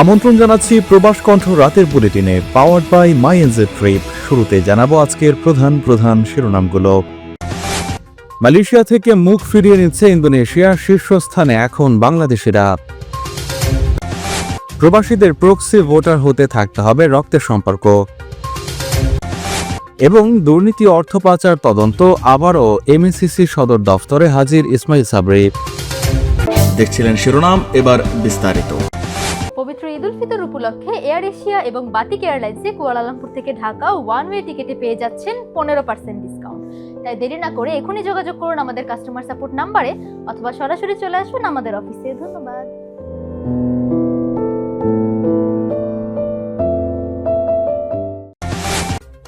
আমন্ত্রণ জানাচ্ছি প্রবাস কণ্ঠ রাতের বুলেটিনে powered by my NJ trip শুরুতে জানাব আজকের প্রধান প্রধান শিরোনামগুলো। মালয়েশিয়া থেকে মুখ ফিরিয়ে নিচ্ছে ইন্দোনেশিয়া, শীর্ষস্থানে এখন বাংলাদেশিরা। প্রবাসীদের প্রক্সি ভোটার হতে থাকতে হবে রক্তের সম্পর্ক। এবং দুর্নীতি অর্থ পাচার তদন্ত, আবারও এমএসিসি সদর দফতরে হাজির ইসমাইল সাবরি। দেখছিলেন শিরোনাম, এবার বিস্তারিত। পবিত্র ঈদ উল ফিতর উপলক্ষে এয়ার এশিয়া এবং বাতিক এয়ারলাইন্সে কুয়ালালামপুর থেকে ঢাকা ওয়ান ওয়ে টিকিটে পেয়ে যাচ্ছেন পনেরো পার্সেন্ট ডিসকাউন্ট তাই দেরি না করে এখনই যোগাযোগ করুন আমাদের কাস্টমার সাপোর্ট নাম্বারে অথবা সরাসরি চলে আসুন আমাদের অফিসে ধন্যবাদ।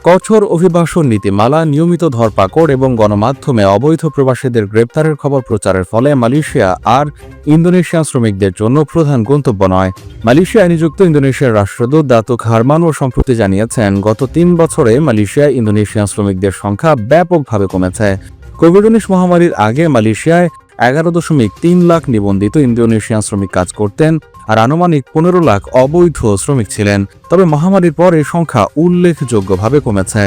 কঠোর অভিবাসন নীতিমালা, নিয়মিত ধরপাকড় এবং গণমাধ্যমে অবৈধ প্রবাসীদের গ্রেপ্তারের খবর প্রচারের ফলে মালয়েশিয়া আর ইন্দোনেশিয়ান শ্রমিকদের জন্য প্রধান গন্তব্য নয়। মালয়েশিয়ায় নিযুক্ত ইন্দোনেশিয়ার রাষ্ট্রদূত দাতুক হারমানো সম্প্রতি জানিয়েছেন, গত তিন বছরে মালয়েশিয়ায় ইন্দোনেশিয়ান শ্রমিকদের সংখ্যা ব্যাপকভাবে কমেছে। কোভিড উনিশ মহামারীর আগে মালয়েশিয়ায় এগারো দশমিক তিন লাখ নিবন্ধিত ইন্দোনেশিয়ান শ্রমিক কাজ করতেন। আর আনুমানিক পনেরো লাখ অবৈধ শ্রমিক ছিলেন। তবে মহামারীর পর এই সংখ্যা উল্লেখযোগ্যভাবে কমেছে।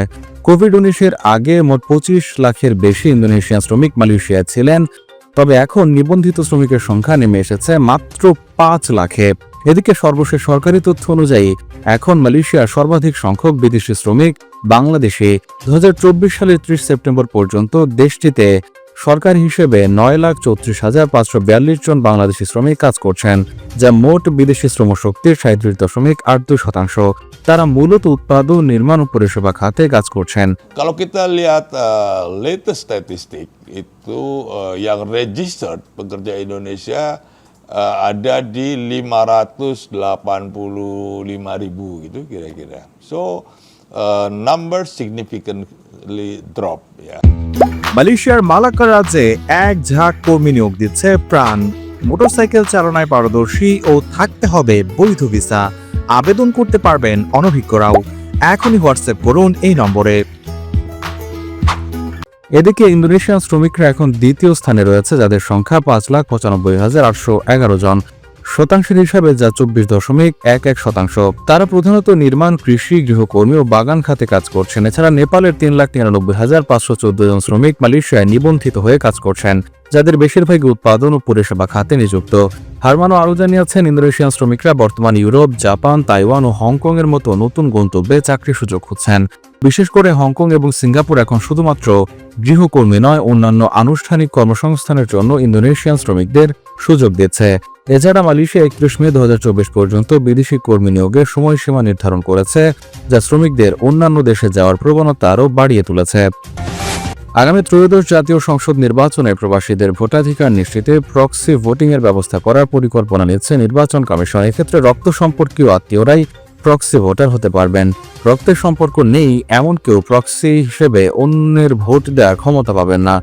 কোভিড উনিশের আগে মোট পঁচিশ লাখের বেশি ইন্দোনেশিয়ান শ্রমিক মালয়েশিয়ায় ছিলেন। তবে এখন নিবন্ধিত শ্রমিকের সংখ্যা নেমে এসেছে মাত্র পাঁচ লাখে। এদিকে সর্বশেষ সরকারি তথ্য অনুযায়ী, এখন মালয়েশিয়ার সর্বাধিক সংখ্যক বিদেশি শ্রমিক বাংলাদেশে। দু হাজার চব্বিশ সালের ত্রিশ সেপ্টেম্বর পর্যন্ত দেশটিতে সরকার হিসেবে নয় লাখ চৌত্রিশ হাজার পাঁচশো বিয়াল্লিশ জন বাংলাদেশি শ্রমিক কাজ করছেন যা মোট বিদেশি শ্রম শক্তির সাঁত্রিশ দশমিক আট দুই শতাংশ তারা মূলত উৎপাদন নির্মাণ পরিষেবা খাতে কাজ করছেন Indonesia uh, uh, uh, ada di 585 ribu gitu kira-kira. So uh, number significantly drop ya. Yeah. মালয়েশিয়ার মালাক্কা রাজ্যে এক ঝাঁক কর্মী নিয়োগ দিচ্ছে প্রাণ। মোটরসাইকেল চালনায় পারদর্শী ও থাকতে হবে বৈধ ভিসা। আবেদন করতে পারবেন অনভিজ্ঞরাও। এখনই হোয়াটসঅ্যাপ করুন এই নম্বরে। এদিকে ইন্দোনেশিয়ান শ্রমিকরা এখন দ্বিতীয় স্থানে রয়েছে, যাদের সংখ্যা পাঁচ লাখ পঁচানব্বই হাজার আটশো এগারো জন। শতাংশের হিসাবে যা চব্বিশ দশমিক এক এক শতাংশ। তারা প্রধানত নির্মাণ, কৃষি, গৃহকর্মী ও বাগান খাতে কাজ করছেন। এছাড়া নেপালের তিন লাখ তিরানব্বই হাজার পাঁচশো চোদ্দ জন শ্রমিক মালয়েশিয়ায় নিবন্ধিত হয়ে কাজ করছেন, যাদের বেশিরভাগই উৎপাদন ও পরিষেবা খাতে নিযুক্ত। হারমানো আরও জানিয়েছেন, ইন্দোনেশিয়ান শ্রমিকরা বর্তমান ইউরোপ, জাপান, তাইওয়ান ও হংকং এর মতো নতুন গন্তব্যে চাকরির সুযোগ খুঁজছেন। বিশেষ করে হংকং এবং সিঙ্গাপুর এখন শুধুমাত্র গৃহকর্মী নয়, অন্যান্য আনুষ্ঠানিক কর্মসংস্থানের জন্য ইন্দোনেশিয়ান শ্রমিকদের সুযোগ দিচ্ছে এছাড়া মালয়েশিয়া একত্রিশ মে দু হাজার চব্বিশ পর্যন্ত বিদেশি কর্মী নিয়োগের সময়সীমা নির্ধারণ করেছে, যা শ্রমিকদের অন্যান্য দেশে যাওয়ার প্রবণতা আরও বাড়িয়ে তুলেছে। আগামী ত্রয়োদশ জাতীয় সংসদ নির্বাচনে প্রবাসীদের ভোটাধিকার নিশ্চিতে প্রক্সি ভোটিংয়ের ব্যবস্থা করার পরিকল্পনা নিচ্ছে নির্বাচন কমিশন। এক্ষেত্রে রক্ত সম্পর্কীয় আত্মীয়রাই প্রক্সি ভোটার হতে পারবেন। রক্তের সম্পর্ক নেই, এমন কেউ প্রক্সি হিসেবে অন্যের ভোট দেওয়ার ক্ষমতা পাবেন না।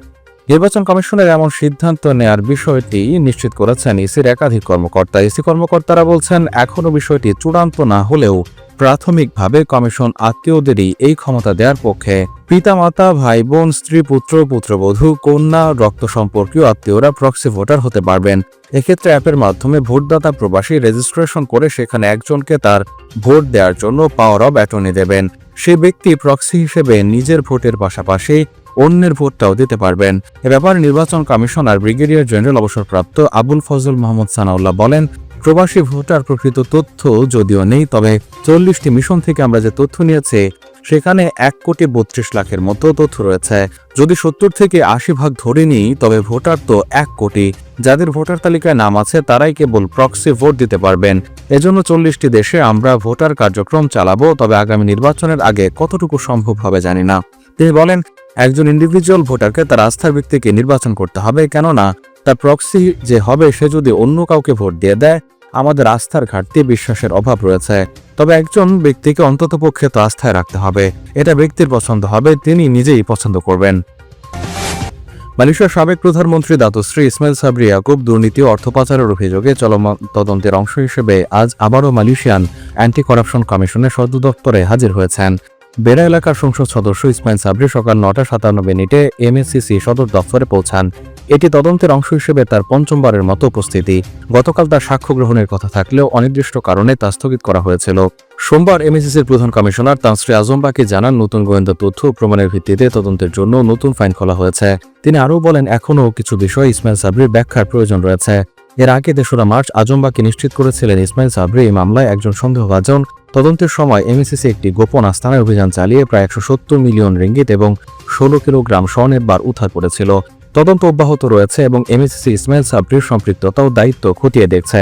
নির্বাচন কমিশনের এমন সিদ্ধান্ত নেয়ার বিষয়টি নিশ্চিত করেছেন ইসির একাধিক কর্মকর্তা। ইসি কর্মকর্তারা বলছেন এখনও বিষয়টি চূড়ান্ত না হলেও প্রাথমিকভাবে কমিশন আত্মীয়দেরই এই ক্ষমতা দেওয়ার পক্ষে পিতামাতা ভাই বোন স্ত্রী পুত্র পুত্রবধূ, কন্যা রক্ত সম্পর্কীয় আত্মীয়রা প্রক্সি ভোটার হতে পারবেন। এক্ষেত্রে অ্যাপের মাধ্যমে ভোটদাতা প্রবাসী রেজিস্ট্রেশন করে সেখানে একজনকে তার ভোট দেওয়ার জন্য পাওয়ার অব অ্যাটর্নি দেবেন। সে ব্যক্তি প্রক্সি হিসেবে নিজের ভোটের পাশাপাশি অন্যের ভোটটাও দিতে পারবেন। এ ব্যাপারে নির্বাচন কমিশনার ব্রিগেডিয়ার জেনারেল অবসরপ্রাপ্ত আবুল ফজল মোহাম্মদ সানাউল্লাহ বলেন প্রবাসী ভোটার প্রকৃত তথ্য যদিও নেই, তবে চল্লিশটি মিশন থেকে আমরা যে তথ্য নিয়েছি, সেখানে এক কোটি বত্রিশ লাখের মতো তথ্য রয়েছে। যদি সত্তর থেকে আশি ভাগ ধরে নিই, তবে ভোটার তো এক কোটি। যাদের ভোটার তালিকায় নাম আছে, তারাই কেবল প্রক্সি ভোট দিতে পারবেন। এজন্য চল্লিশটি দেশে আমরা ভোটার কার্যক্রম চালাবো, তবে আগামী নির্বাচনের আগে কতটুকু সম্ভব হবে জানি না। তিনি বলেন, একজন ইন্ডিভিজুয়াল ভোটারকে তার আস্থার ব্যক্তিকে নির্বাচন করতে হবে, কেননা তার প্রক্সি যে হবে, সে যদি অন্য কাউকে ভোট দিয়ে দেয়, আমাদের আস্থার ঘাটতি বিশ্বাসের অভাব রয়েছে। তবে একজন ব্যক্তিকে অন্ততপক্ষে তো আস্থায় রাখতে হবে। এটা ব্যক্তির পছন্দ হবে, তিনি নিজেই পছন্দ করবেন। মালয়েশিয়ার সাবেক প্রধানমন্ত্রী দাতুশ্রী ইসমাইল সাবরি ইয়াকুব দুর্নীতি ও অর্থ পাচারের অভিযোগে চলমান তদন্তের অংশ হিসেবে আজ আবারও মালয়েশিয়ান অ্যান্টি করাপশন কমিশনের সদর দপ্তরে হাজির হয়েছেন। বেড়া এলাকার সংসদ সদস্য ইসমাইল সাবরি সকাল নটা সাতান্ন মিনিটে এমএসসিসি সদর দফতরে পৌঁছান। এটি তদন্তের অংশ হিসেবে তার পঞ্চমবারের মতো উপস্থিতি। গতকাল তার সাক্ষ্য গ্রহণের কথা থাকলেও অনির্দিষ্ট কারণে তা স্থগিত করা হয়েছিল। সোমবার এমএসিসির প্রধান কমিশনার তানশ্রী আজম বাকি জানান, নতুন গোয়েন্দা তথ্য প্রমাণের ভিত্তিতে তদন্তের জন্য নতুন ফাইন খোলা হয়েছে। তিনি আরও বলেন, এখনও কিছু বিষয় ইসমাইল সাবরির ব্যাখ্যার প্রয়োজন রয়েছে। এর আগে তেসরা মার্চ আজম্বাকে নিশ্চিত করেছিলেন ইসমাইল সাবরি এই মামলায় একজন সন্দেহভাজন। তদন্তের সময় এমএসিসি একটি গোপন আস্থানায় অভিযান চালিয়ে প্রায় একশো সত্তর মিলিয়ন রিঙ্গিত এবং ষোলো কিলোগ্রাম স্বর্ণের বার উদ্ধার করেছিল। তদন্ত অব্যাহত রয়েছে এবং এমএসিসি ইসমাইল সাবরির সম্পৃক্ততা ও দায়িত্ব খতিয়ে দেখছে।